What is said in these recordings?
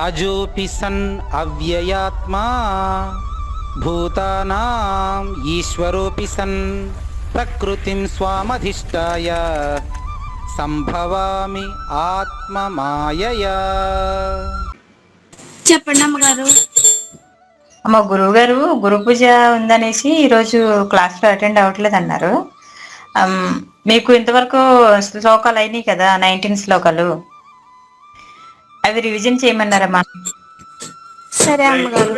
అజోపి sun అవ్యయాత్మా భూతానాం ఈశ్వరోపి sun ప్రకృతిం స్వామధిష్టాయ సంభవామి ఆత్మమాయయా. చెప్పండి అమ్మగారు. మా గురువు గారు గురు పూజ ఉందనేసి ఈరోజు క్లాస్లో అటెండ్ అవ్వట్లేదు అన్నారు మీకు ఇంతవరకు శ్లోకాలు అయినాయి కదా నైన్టీన్ శ్లోకాలు. అవి రివిజన్ చేయమన్నారమ్మా సరే అమ్మగారు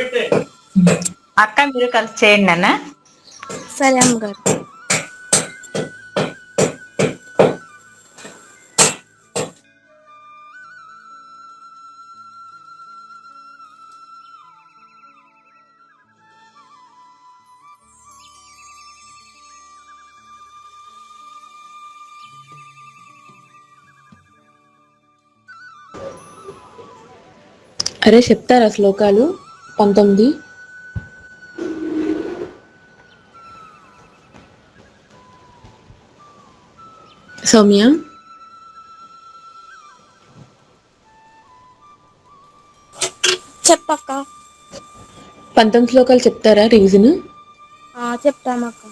అక్క మీరు కలిసి చేయండి అన్న సరే అమ్మగారు అరే చెప్తారా శ్లోకాలు? పంతొమ్మిది. సౌమ్య. చెప్పక్క. పంతొమ్మిది శ్లోకాలు చెప్తారా రివిజన్ ఆ, చెప్తామక్క.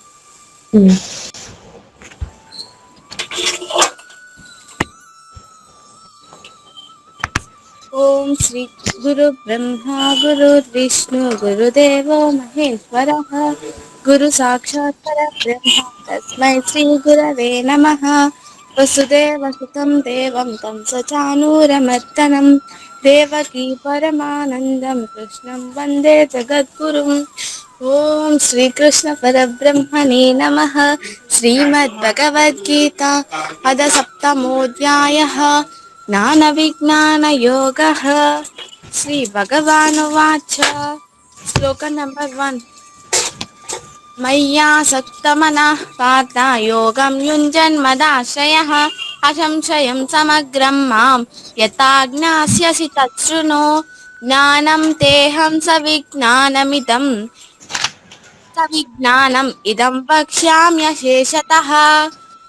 గురు బ్రహ్మ గురు విష్ణు గురుదేవో మహేశ్వర గురు సాక్షాత్ పరబ్రహ్మ. తస్మై శ్రీ గురవే నమ. వసుదేవ సుతం దేవం తం సచానూరమర్తనం దేవకీ పరమానందం కృష్ణం వందే జగద్గురుం. ఓం శ్రీకృష్ణ పరబ్రహ్మణే నమ. శ్రీమద్భగవద్గీత అద సప్తమోధ్యాయ. ज्ञानविज्ञानयोगः श्रीभगवानुवाच। श्लोक नम्बर् वन् मय्यासक्तमनः पार्था योगं युञ्जन्मदाश्रयः। अशंशयं समग्रं माँ यथा ज्ञास्यसि तच्छृणु। ज्ञानं तेऽहं सविज्ञानमिदं। सविज्ञानम् इदं वक्ष्याम्यशेषतः।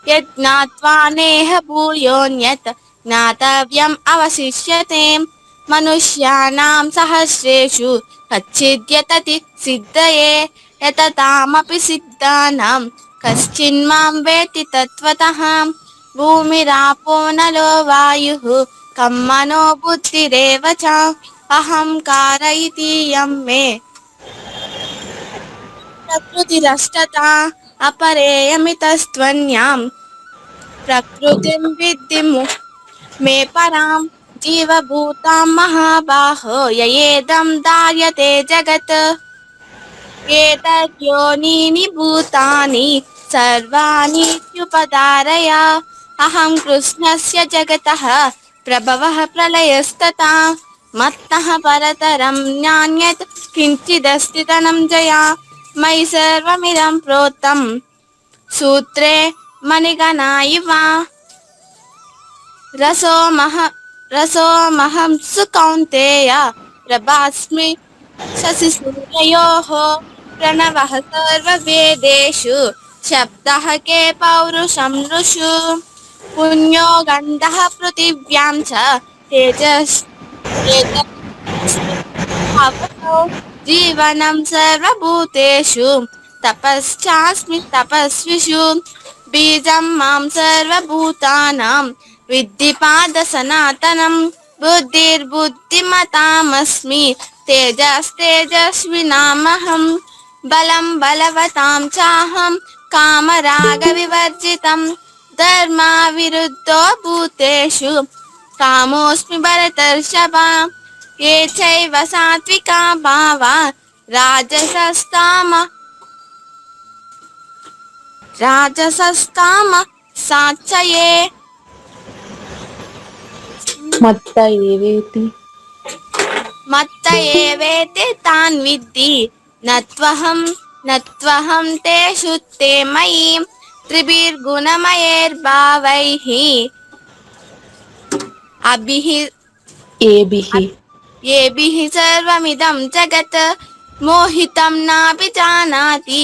यज्ज्ञात्वा नेह भूयोऽन्यत्। యజ్ఞాత్వా నేహ భూయోన్యత్ జ్ఞాతవ్యం అవశిష్యతే మనుష్యానాం సహస్రేషు కచ్చిద్యతతి సిద్ధయే యతతామపి సిద్ధానాం కశ్చిన్మాం వేతి తత్వతః భూమిరాపో నలో వాయుః కం మనో బుద్ధిరేవ చ అహంకార ఇతి యం మే ప్రకృతిరష్టత అపరేయమితస్త్వన్యాం ప్రకృతిం విద్ధి మే పరాం జీవభూతాం మహాబాహో యయేదం దార్యతే జగత్ ఏతద్యోనీని భూతాని సర్వాణీత్యుపదారయ అహం కృష్ణస్య జగతః ప్రభవः ప్రళయస్తతా మత్తః పరతరం నాన్యత్ కించిదస్తి ధనంజయ మయి సర్వమిదం ప్రోతం సూత్రే మణిగణా ఇవ రసోమహ రసోమహం సుకౌంతేయ ప్రభాస్మి శశి సూర్యయోః ప్రణవः సర్వవేదేషు శబ్దः కే పౌరుషం నృషు పుణ్యో గంధः పృథివ్యాం చ తేజస్ తేజస్వో జీవనం సర్వభూతేషు తపశ్చాస్మి తపస్విషు బీజం విద్దిపాద సనాతనం బుద్ధిర్బుద్ధిమతామస్మి తేజస్తేజస్వినామహం బలం బలవతాం చాహం కామరాగ వివర్జితం ధర్మా విరుద్ధో భూతేషు కామోస్మి భరతర్షభ ఏ చైవ సాత్వికా భావా రాజసస్తామ రాజసస్తామ సాచయే మత్త ఏవేతి మత్త ఏవేతి తాన్ విద్ధి నత్వహం నత్వహం తేషు తే మయి త్రిభిర్గుణమయైర్భావైః అభిః ఏభిహి ఏభిः సర్వమిదం జగత్ మోహితం నాపి జానాతి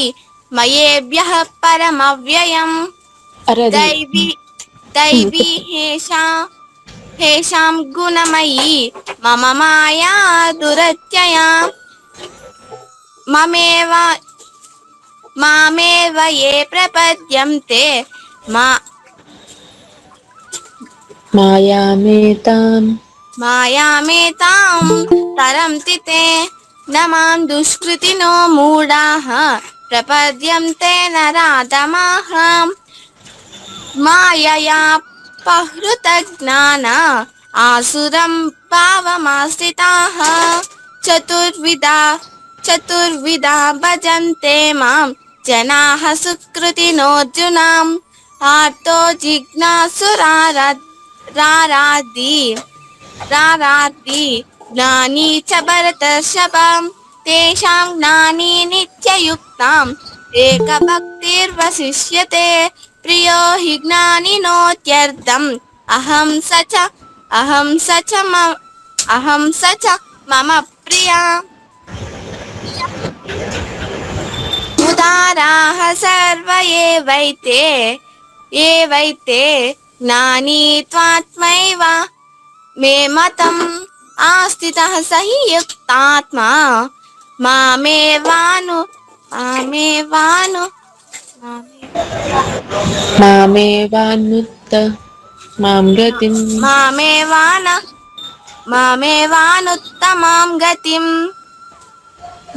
మయేభ్యः పరమవ్యయం అరే అది దైవీ దైవీ హేషా हेषां गुणमयी मम माया दुरत्यया। ममेव मामेव ये प्रपद्यन्ते। मा मायामेतां मायामेतां तरन्ति ते। न माँ दुष्कृतिनो मूढाः। प्रपद्यन्ते न मायया పహృతజ్ఞాన ఆసురం పావమాశ్రితాః చతుర్విధా చతుర్విధా భజంతే మాం జనాః సుకృతినోర్జునాం ఆర్తో జిజ్ఞాసురారాది రారాది జ్ఞాని చ భరతర్షభాం తేషాం జ్ఞాని నిత్యయుక్తాం ఏకభక్తిర్వశిష్యతే ప్రియో హి జ్ఞానినోత్యర్థం అహం సచ అహం సచ అహం సచ మమ ప్రియా ఉదారాహ సర్వ ఏవైతే ఏవైతే జ్ఞానీ త్వాత్మైవ మే మతం ఆస్థితః సహి యుక్తాత్మా మామే వాను మామే వాను మామే మామేవానుత్త మాం గతిం. మామేవాన మామేవానుత్తమాం గతిం.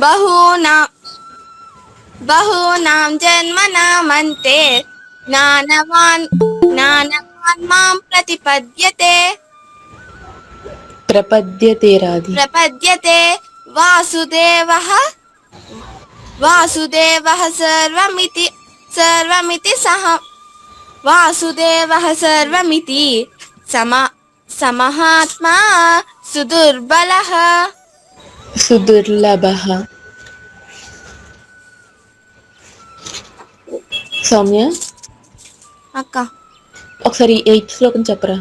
బహూనా బహూనాం జన్మనామంతే. నానవాన్ నానవాన్ మాం ప్రతిపద్యతే. ప్రపద్యతే రాధి. ప్రపద్యతే. వాసుదేవః వాసుదేవः సర్వమితి सर्वमिति सः वासुदेवः सर्वमिति सम समहात्मा सुदुर्बलः సుదుర్లభ సౌమ్య అక్క ఒకసారి ఎయిత్ శ్లోకం చెప్పరా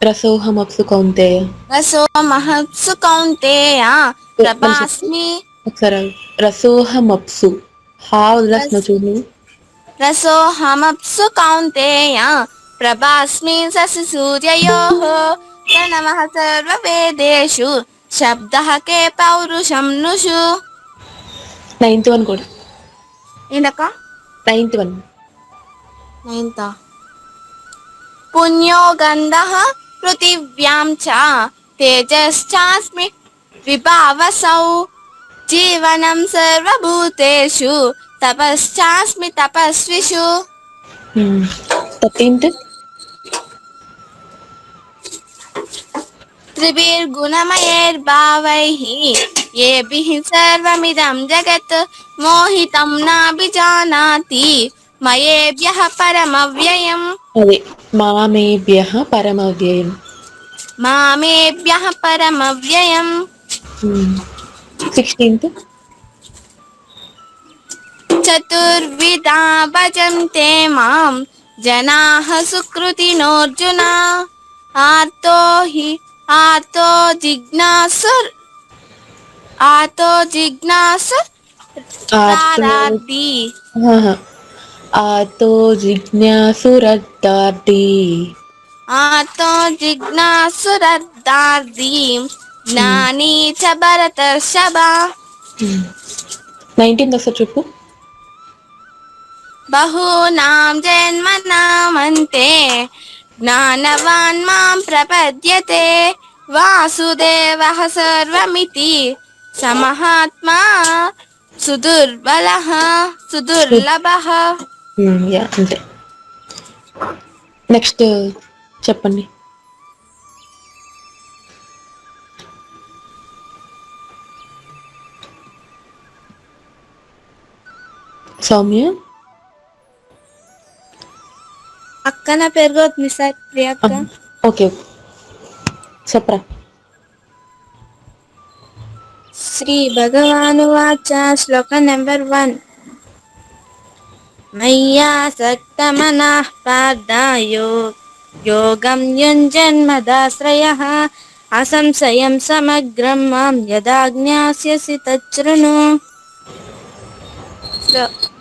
రసోహమప్సు కౌంతేయ रसो महत्सु कौन्तेय प्रभास्मि ఒకసారి ఆగు. రసోహమప్సు హా వదిలేస్తున్నావు చూడు రసోహమప్సు కౌంతేయ ప్రభాస్మి ససి సూర్యయో ప్రణవ సర్వవేదేషు శబ్ద కే పౌరుషం నుషు నైన్త్ వన్ కూడా ఏంటక్క నైన్త్ వన్ నైన్త్ పుణ్యో గంధ పృథివ్యాం చ తేజశ్చాస్మి విభావసౌ జీవనం సర్వభూతేషు తపశ్చాస్మి తపస్విషు థర్టీన్త్ त्रिभिर्गुणमयैर्भावैः येभिः सर्वमिदं जगत् मोहितं नाभिजानाति मयेभ्यः परमव्ययम् అదే మామేభ్య పరమవ్యయం मामेभ्यः परमव्ययम् सिक्स्टीन्त् चतुर्विधा मना माँ जनाः सुकृतिनोऽर्जुन। आर्तो हि आर्तो जिज्ञासुर्। आर्तो जिज्ञासुरारार्ति आतो जिज्ञासुरर्दार्ति आतो जिज्ञासुरर्दार्ति నాని చబరత శబా నైన్టీన్త్ ఒకసారి చెప్పు. బహూనాం జన్మనామంతే జ్ఞానవాన్ మాం ప్రపద్యతే వాసుదేవ సర్వమితి సమహాత్మా సుదుర్బల సుదుర్లభ. అంతే. నెక్స్ట్ చెప్పండి. సౌమ్య? అక్కన పెరగొద్దు సార్ ప్రియక్క. ఓకే. చెప్పరా. శ్రీ భగవానువాచ శ్లోక నెంబర్ వన్. మయ్యాసక్తమనః పార్థాయో యోగం యుంజన్మదాశ్రయः అసంశయం సమగ్రం మాం యదా జ్ఞాస్యసి తచ్చృణు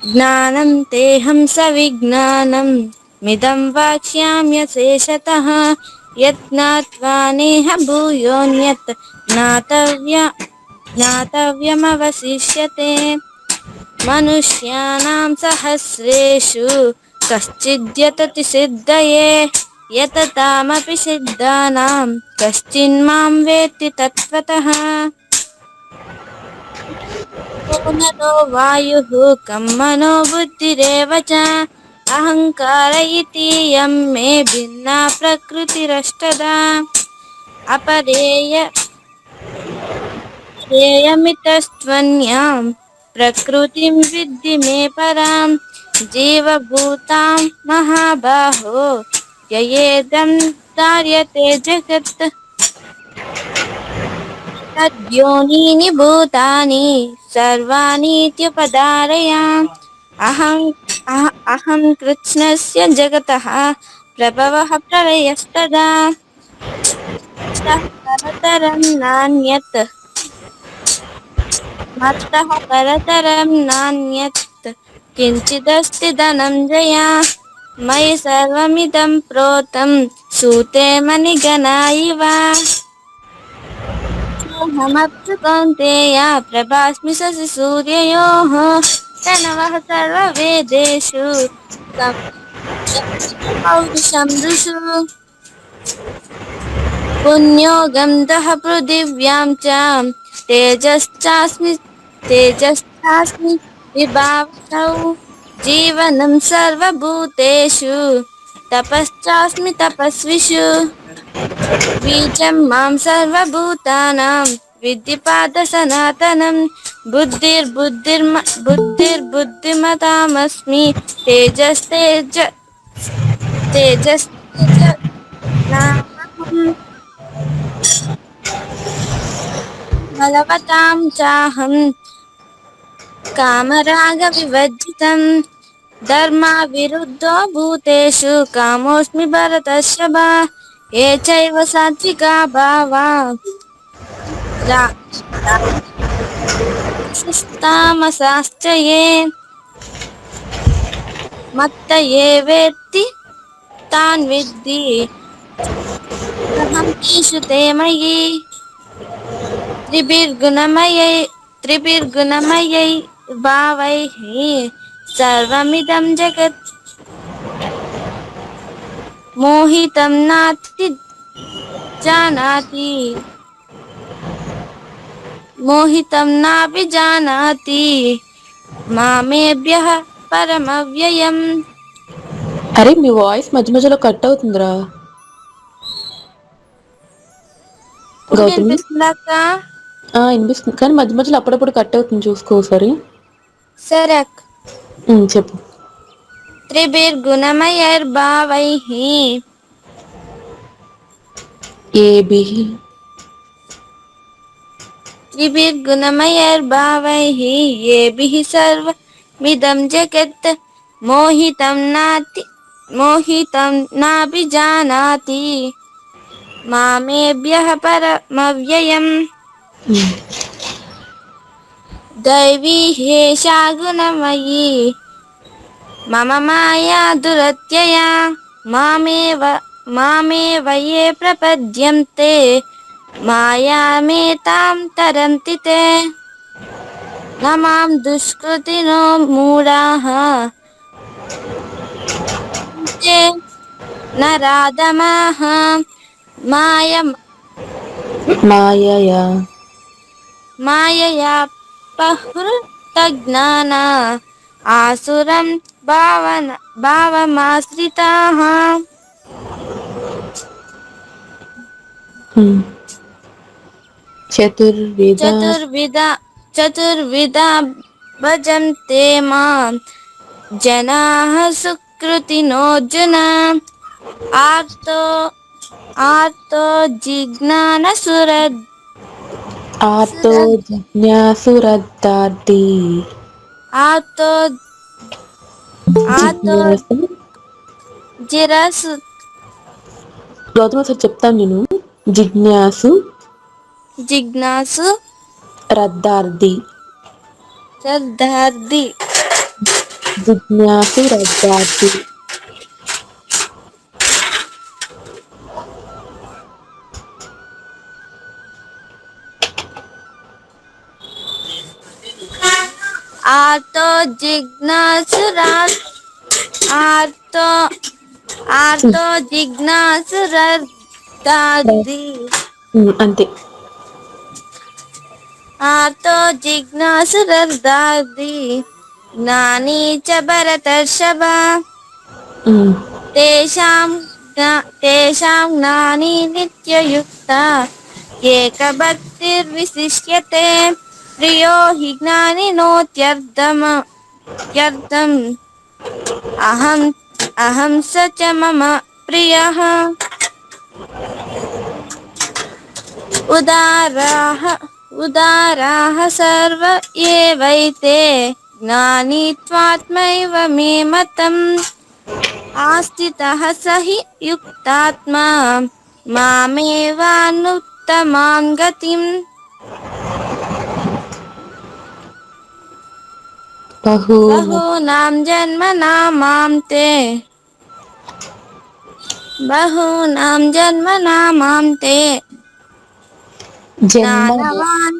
జ్ఞానం తేహం సవిజ్ఞానం మిదం వాక్ష్యామ్యశేషతః యత్నాత్వా నేహ భూయోన్యత్ జ్ఞాతవ్య జ్ఞాతవ్యమవశిష్యతే మనుష్యానాం సహస్రేషు కశ్చిద్యతతి సిద్ధయే యతతామపి సిద్ధానాం కశ్చిన్మాం వేత్తి తత్వతః నో వాయుః కం మనో బుద్ధిరేవ చ అహంకార ఇతి యం మే భిన్నా ప్రకృతిరష్టదా అపరేయ రేయమితస్త్వన్యాం ప్రకృతిం విద్ధి మే పరాం జీవభూతాం మహాబాహో యయేదం ధార్యతే జగత్ తద్యోనీని భూతాని సర్వాణీత్యుపదారయ అహం అహం కృష్ణస్య జగత ప్రభవ ప్రళయస్తదా పరతరం నాణ్యత్ మత్తః పరతరం నాణ్యత్ కించిదస్తి ధనంజయ మయి సర్వమిదం ప్రోతం సూతే మణిగణా ఇవ అహమప్సు కౌంతేయ ప్రభాస్మి శశి సూర్యయోః ప్రణవः సర్వవేదేషు పౌరుషం ఋషు పుణ్యో గంధః పృథివ్యాం చ తేజశ్చాస్మి తేజశ్చాస్మి విభావసౌ జీవనం సర్వభూతేషు తపశ్చాస్మి తపస్విషు బీజం మాం సర్వభూతానాం విద్ధి పాద సనాతనం బుద్ధిర్బుద్ధిర్మ బుద్ధిర్బుద్ధిమతామస్మి తేజస్తేజ తేజస్తేజ నామహం బలవతాం చాహం కామరాగ వివర్జితం ధర్మ విరుద్ధో భూతేషు కామోస్మి భరతర్షభ ఏ చైవ సాత్వికా భావా? రా- రాజసాస్తామసాశ్చ మత్త ఏ వేత్తి తాన్ విద్ది అహం తేషు తే మయి త్రిభిర్గుణమయై త్రిభిర్గుణమయై భావై. సర్వమిదం జగత్ మోహితం నాస్తి జానాతి మోహితం నాపి జానాతి మామేభ్యః పరమవ్యయం అరే మీ వాయిస్ మధ్య మధ్యలో కట్ అవుతుందిరా. వినిపిస్తుంది కానీ మధ్య మధ్యలో అప్పుడప్పుడు కట్ అవుతుంది చూసుకో ఒకసారి. సరే ఉమ్, చెప్పు. पितृभिर्गुणमयैर्भावैः एभिः त्रिभिर्गुणमयैर्भावैः येभिः सर्वमिदं नाति हम्म। दैवी हे गुणमयी మమ మాయా దురత్యయా మామేవ మామేవయే ప్రపద్యంతే మాయామేతాం తరంతి తే నమాం దుష్కృతినో మూఢాః. తే నరాధమాః. మాయ మాయయా. మాయయా పహృతజ్ఞాన. ఆసురం भावन भावमाश्रिताः हम्म। चतुर्विधा। चतुर्विधा चतुर्विधा भजन्ते माँ जनाः सुकृतिनोऽर्जुन आर्तो आर्तो जिज्ञानसुरद्। आर्तो जिज्ञासुरद्धार्ति आर्तो ఆ జిరాస్. గౌతమ్ చెప్తాను నేను. జిజ్ఞాసు. జిజ్ఞాసు. రద్దార్ది. రద్దార్థి జిజ్ఞాసు రద్దార్థి జిజ్ఞాసురా ఆర్తో ఆర్తో జిజ్ఞాసురర్దాది ఉమ్, అంతే. ఆర్తో జిజ్ఞాసురర్దాది జ్ఞానీ చ భరతర్షభ తేషాం తేషాం జ్ఞాని నిత్యయుక్త. ఏకభక్తిర్విశిష్యతే ప్రియో హి జ్ఞానినోత్యర్థమ త్యర్థం. అహం అహం స చ మమ ప్రియ. ఉదారాः ఉదారాः సర్వ ఏవైతే జ్ఞాని త్వాత్మైవ మే మతం ఆస్థితः సహి యుక్తాత్మా మామేవానుత్తమాం గతిం. బహు బహూనాం జన్మనామాం తే బహూనాం జన్మనామాం తే జన్మ జ్ఞానవాన్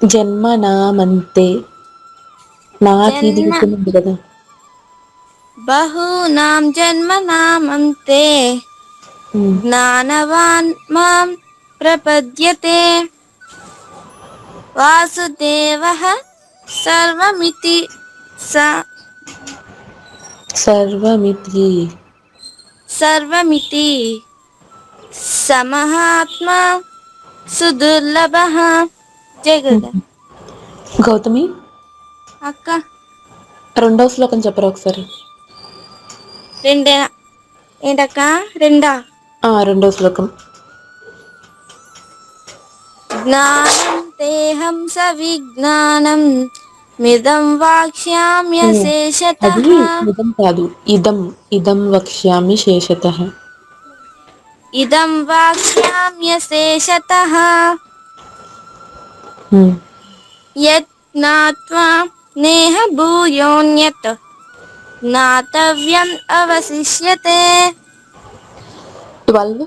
జన్మ నామంతే నాకి జన్మ. దిగుతుంది కదా బహూనాం జన్మనామం తే ఉమ్, జ్ఞానవాన్ మాం ప్రపద్యతే వాసుదేవః సర్వమితి స సర్వమితి సర్వమితి సమహాత్మా సుదుర్లభః. జగద గౌతమి అక్క. రెండవ శ్లోకం చెప్పరా ఒకసారి? రెండేనా? ఏంటక్క? రెండా? ఆ రెండవ శ్లోకం. జ్ఞానం తేహం స मिदं वाक्ष्याम्य शेषतः। అది ఇదం కాదు ఇదం ఇదం వక్ష్యామి శేషతః इदं वाक्ष्याम्य शेषतः। హ్మ్. यत् नेह भूयोऽन्यत् ज्ञातव्यम् अवशिष्यते। 12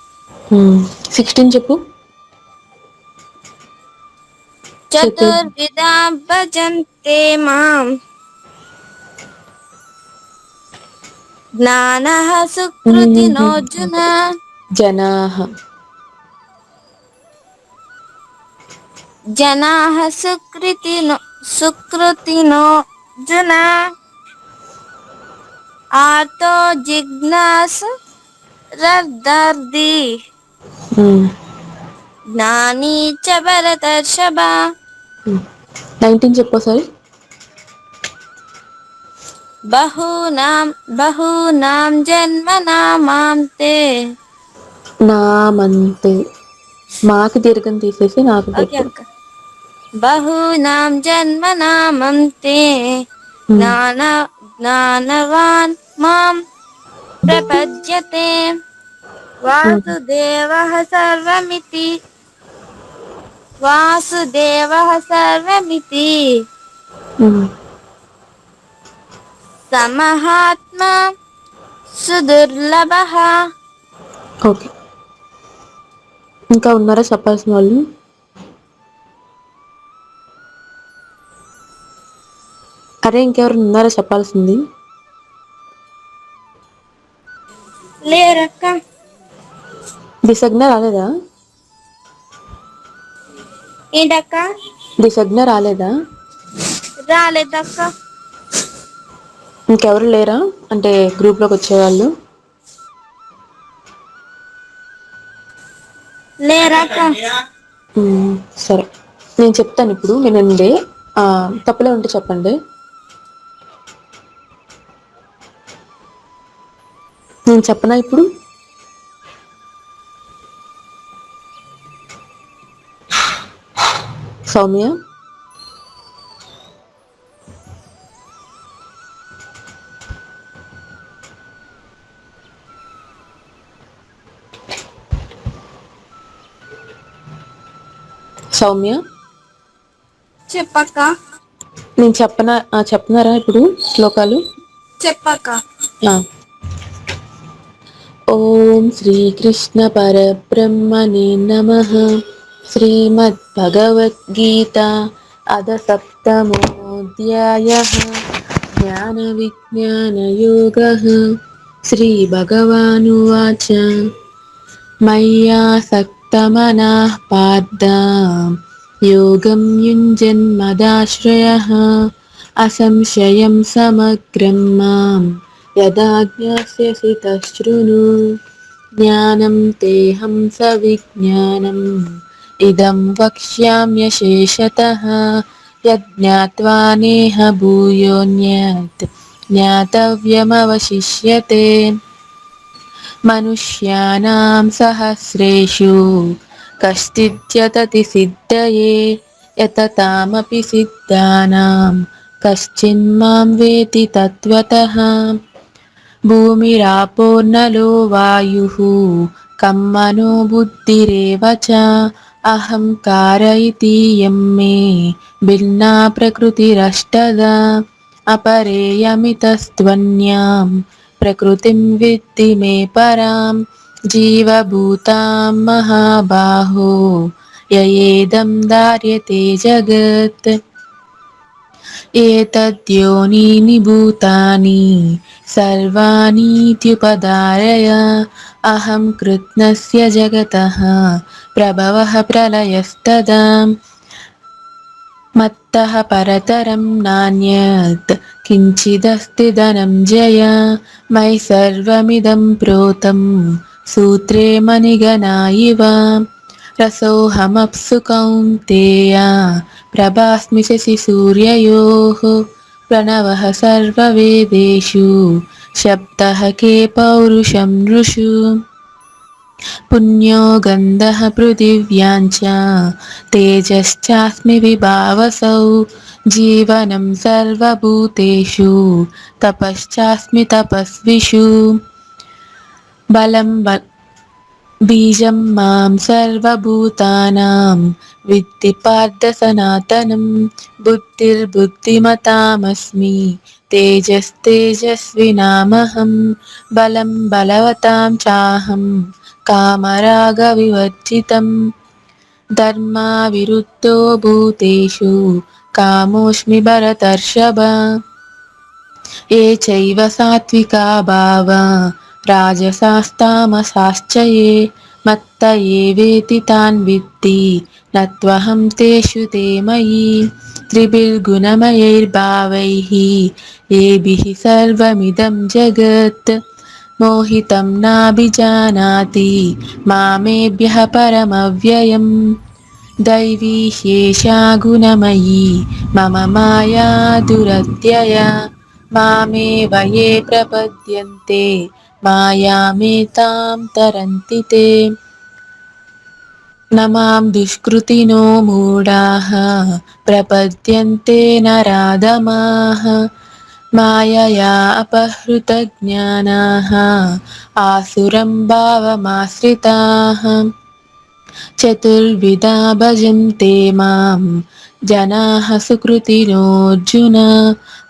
సిక్స్టీన్ చెప్పు. చతుర్విధా భజంతే మాం. జ్ఞాన సుకృతినోర్జున జనాః. జనా సుకృతినో సుకృతినోర్జున ఆర్తో జిజ్ఞాస రర్దర్ది జ్ఞాని చ భరతర్షభ నైన్టీన్ చెప్పు ఒకసారి. బహూనాం బహూనాం జన్మనామాం తే నామంతే. మాకి దీర్ఘం తీసేసి నాకు బహూనాం జన్మనామం తే జ్ఞాన జ్ఞానవాన్ మాం ప్రపద్యతే. వాసుదేవః సర్వమితి. వాసుదేవः సర్వమితి. సమహాత్మా సుదుర్లభः. ఓకే. ఇంకా ఉన్నారా చెప్పాల్సిన వాళ్ళు? అరే ఇంకెవరు ఉన్నారా చెప్పాల్సింది? లేరక్క. దిశజ్ఞ రాలేదా? ఏంటక్క? దిశజ్ఞ రాలేదా? రాలేదక్క. ఇంకెవరు లేరా? అంటే గ్రూప్లోకి వచ్చేవాళ్ళు? లేరక్క. మ్మ్, సరే. నేను చెప్తాను ఇప్పుడు వినండి తప్పులే ఉంటే చెప్పండి. నేను చెప్పనా ఇప్పుడు? సౌమ్య? సౌమ్య? చెప్పక్క. నేను చెప్పనా ఆ, చెప్తున్నారా ఇప్పుడు శ్లోకాలు? చెప్పక్క. ఓం శ్రీకృష్ణ పరబ్రహ్మణే నమ. श्रीमद्भगवद्गीता अध सप्तमोऽध्यायः ज्ञानविज्ञानयोगः श्रीभगवानुवाच मय्यासक्तमनाः पार्दा योगं युञ्जन्मदाश्रयः असंशयं समग्रं मां यदा ज्ञास्यसि तच्छृणु ज्ञानं तेऽहं सविज्ञानम् ఇదం వక్ష్యామ్యశేషతః యజ్ఞాత్వా నేహ భూయోన్యత్ జ్ఞాతవ్యమవశిష్యతే మనుష్యానాం సహస్రేషు కశ్చిద్యతతి సిద్ధయే యతతామపి సిద్ధానాం కశ్చిన్మాం వేతి తత్వతః భూమిరాపోర్నలో వాయు కమ్మనో బుద్ధిరేవ చ అహంకార ఇది ఎమ్మే భిన్నా ప్రకృతిరష్టదా అపరేయమితస్త్వన్యాం ప్రకృతిం విత్తి మే పరాం జీవభూతాం మహాబాహో యయేదం దార్యతే జగత్ ఏతద్యోనీని భూతాని సర్వాణీత్యుపదారయ అహం కృత్నస్య జగతః प्रभवः प्रलयस्तदा मत्तः परतरं नान्यत् किञ्चिदस्ति धनञ्जय मयि सर्वमिदं प्रोतं सूत्रे मणिगणा इव रसोऽहमप्सु कौन्तेय प्रभास्मि शशि सूर्ययोः प्रणवः सर्ववेदेषु शब्दः के पौरुषं नृषु पुण्यो गन्धः पृथिव्यां च तेजश्चास्मि विभावसौ जीवनं सर्वभूतेषु तपश्चास्मि तपस्विषु बलं ब- बीजं मां सर्वभूतानां विद्धि पार्थ सनातनं बुद्धिर्बुद्धिमतामस्मि तेजस्तेजस्विनामहं बलं बलवतां चाहं कामरागविवर्जितं धर्माविरुद्धो भूतेषु कामोऽस्मि भरतर्षभ ये चैव सात्विका भावा राजसास्तामसाश्च ये मत्त एवेति तान् विद्धि न त्वहं तेषु ते मयि त्रिभिर्गुणमयैर्भावैः येभिः सर्वमिदं जगत् మోహితం నాభిజానాతి మామేభ్యः పరమవ్యయం. దైవీ హ్యేషా గుణమయీ మమ మాయా దురత్యయ మామే వయే ప్రపద్యంతే మాయామేతాం తరంతి తే. నమాం దుష్కృతినో మూఢాః ప్రపద్యంతే నరాధమాః మాయయా అపహృత జ్ఞానా ఆసురం భావమాశ్రితా చతుర్విధా భజంతే మాం జనా సుకృతినోర్జున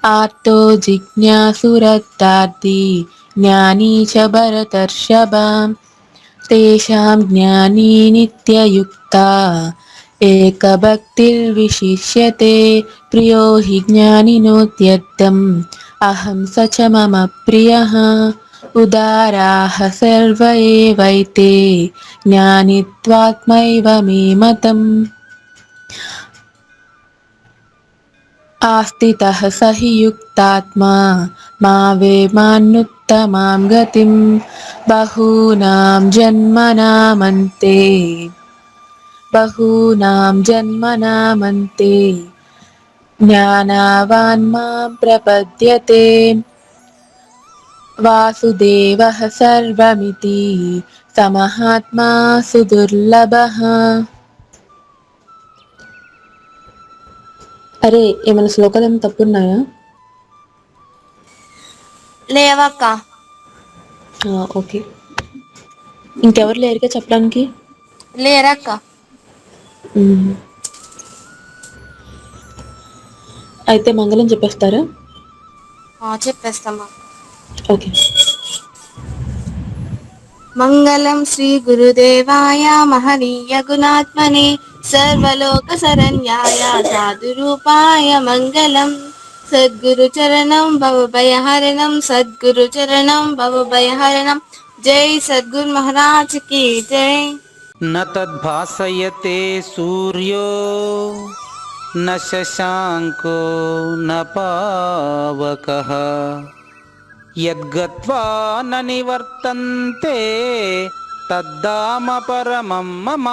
ఆర్తో జిజ్ఞాసురక్తార్థి జ్ఞానీ చ భరతర్షభ తేషాం జ్ఞానీ నిత్యయుక్త एकभक्तिर्विशिष्यते प्रियो हि ज्ञानिनोत्यर्थम् अहं स च मम प्रियः उदाराः सर्व एवैते ज्ञानित्वात्मैव मे मतम् आस्थितः स हि युक्तात्मा मा वेमान्नुत्तमां गतिं बहूनां जन्मनामन्ते బహూనాం జన్మనామంతే జ్ఞానావాన్ మాం ప్రపద్యతే వాసుదేవ సర్వమితి సమహాత్మా సుదుర్లభ అరే ఏమైనా శ్లోకాలు ఏమైనా తప్పున్నాయా? లేవక్క. ఓకే. ఇంకెవరు లేరుగా చెప్పడానికి? లేరక్క. అయితే మంగళం చెప్పేస్తారా? ఆ, చెప్పేస్తామా ఓకే. మంగళం శ్రీ గురుదేవాయ మహనీయ గుణాత్మనే సర్వలోక శరణ్యాయ సాధు రూపాయ మంగళం. సద్గురు చరణం భవభయహరణం సద్గురు చరణం భవభయహరణం. జై సద్గురు మహారాజ్కి జై. न तद्भासयते सूर्यो न शशाङ्को न पावकः यद्गत्वा न निवर्तन्ते तद्धाम परमं मम